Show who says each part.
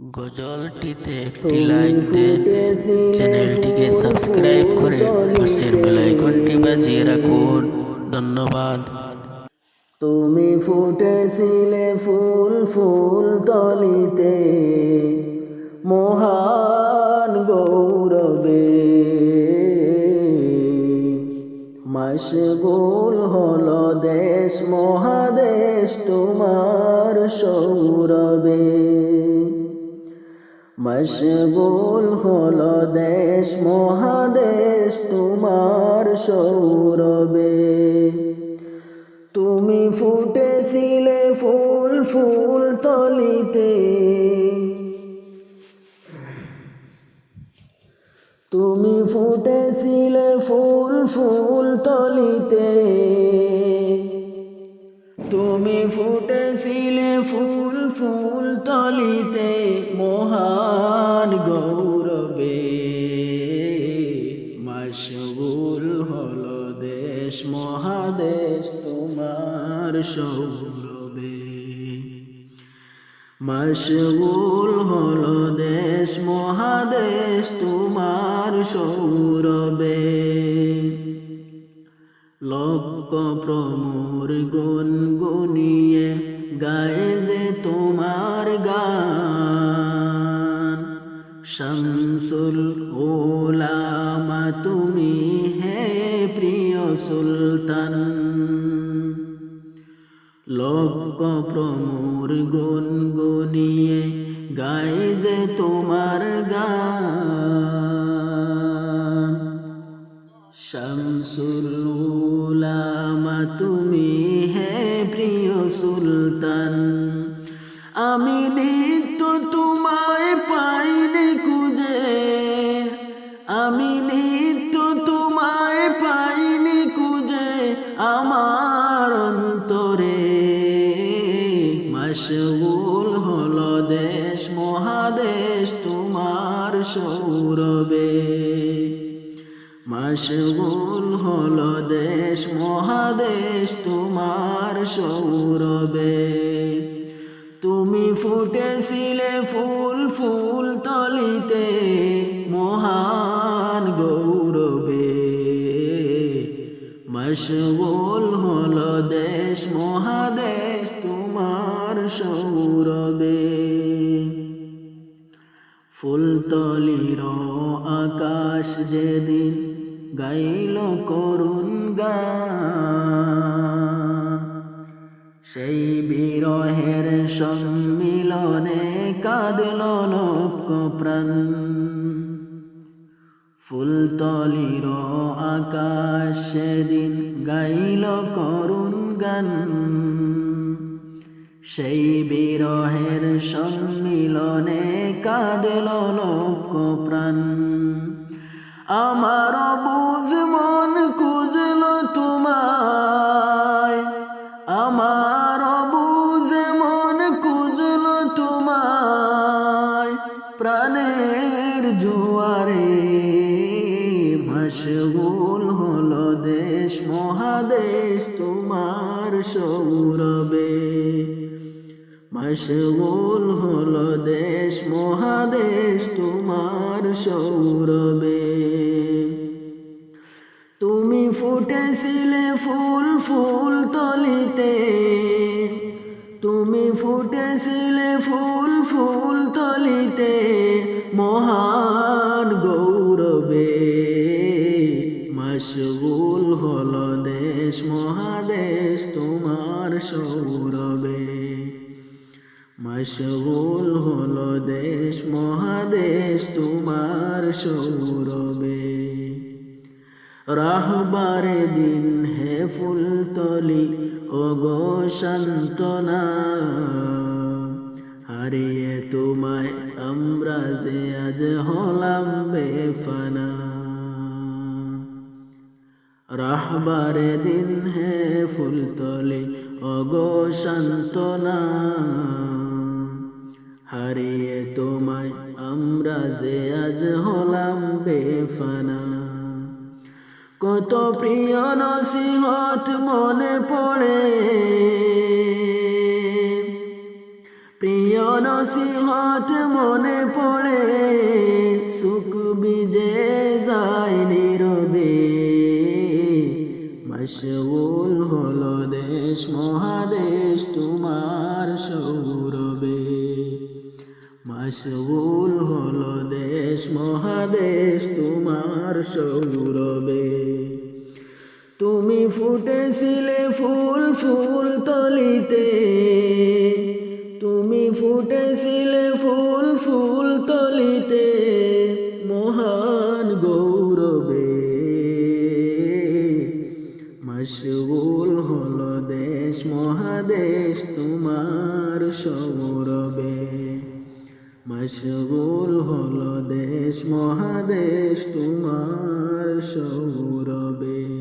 Speaker 1: গজলটিতে একটি লাইক দেন চ্যানেলটিকে সাবস্ক্রাইব করে পাশের বেলাইকনটি বাজিয়ে রাখুন। ধন্যবাদ।
Speaker 2: তুমি ফুটেছিলে ফুল ফুল তলিতে, মহান গৌরবে। মশগুল হলো দেশ, মহাদেশ তোমার সৌরবে মশগুল হলো দেশ, মহাদেশ, তোমার সৌরবে তুমি ফুটেছিলে ফুল ফুল তলিতে। তুমি ফুটেছিলে ফুল ফুল তলিতে। তুমি ফুটেছিলে ফুল ফুল তলিতে মহান গৌরবে। মশগুল হলো দেশ, মহাদেশ তোমার সৌরবে মশগুল হলো দেশ, মহাদেশ তোমার সৌরবে লক্ষ প্রমোর গুন গায়ে যে তোমার গান। শামসুল ওলামা তুমি হে প্রিয় সুলতান। লক্ষ প্রমোর গুন গুনিয়ে গায়ে যে তোমার গান। শামসুল উলামা, তুমি সুলতান। আমি নিত্য তোমায় পাইনি খুঁজে। আমি নিত্য তোমায় পাইনি খুঁজে আমার অন্তরে। মশগুল হলো দেশ, মহাদেশ তোমার সৌরবে মশগুল হলো দেশ, মহাদেশ, তোমার সৌরবে। তুমি ফুটেছিলে ফুল ফুল তলিতে, মহান গৌরবে। মশগুল হলো দেশ, মহাদেশ, তোমার সৌরবে। ফুলতলির আকাশ যেদিন গাইল করুণ গান সেই বিরহের সম্মিলনে কাঁদল লক্ষ প্রাণ। ফুলতলির আকাশ সেদিন গাইল করুণ গান। সেই বিরহের সম্মিলনে কাঁদল লোক প্রাণ আমার বুঝ মন খুঁজল তোমায়। আমার বুঝ মন খুঁজল তোমায়। প্রাণের জুয়ারে মশগুল হলো দেশ, মহাদেশ তোমার সৌরবে মশগুল হলো দেশ, মহাদেশ, তোমার সৌরবে তুমি ফুটেছিলে ফুল ফুল তলিতে। তুমি ফুটেছিলে ফুল ফুল তলিতে, মহান গৌরবে। মশগুল হলো দেশ, মহাদেশ, তোমার সৌরবে মশগুল হলো দেশ, মহাদেশ, তোমার সৌরবে রাহবারে দিন হে ফুলতলি, ও গো শান্তনা হারিয়ে তোমায় আমরা যে আজ হলাম বেফানা। রাহবারে দিন হে ফুলতলি, ও গো শান্তনা হারিয়ে তোমায় আমরা যে আজ হলাম বেফানা। কত প্রিয় নসিহত মনে পড়ে। প্রিয় নসিহত মনে পড়ে। মশগুল হলো দেশ, মহাদেশ, তোমার সৌরবে তুমি ফুটেছিলে ফুল ফুল তলিতে। তুমি ফুটেছিলে ফুল ফুল তলিতে মহান গৌরবে। মশগুল হলো দেশ, মহাদেশ, তোমার সৌরবে মশগুল হলো দেশ মহাদেশ তোমার সৌরবে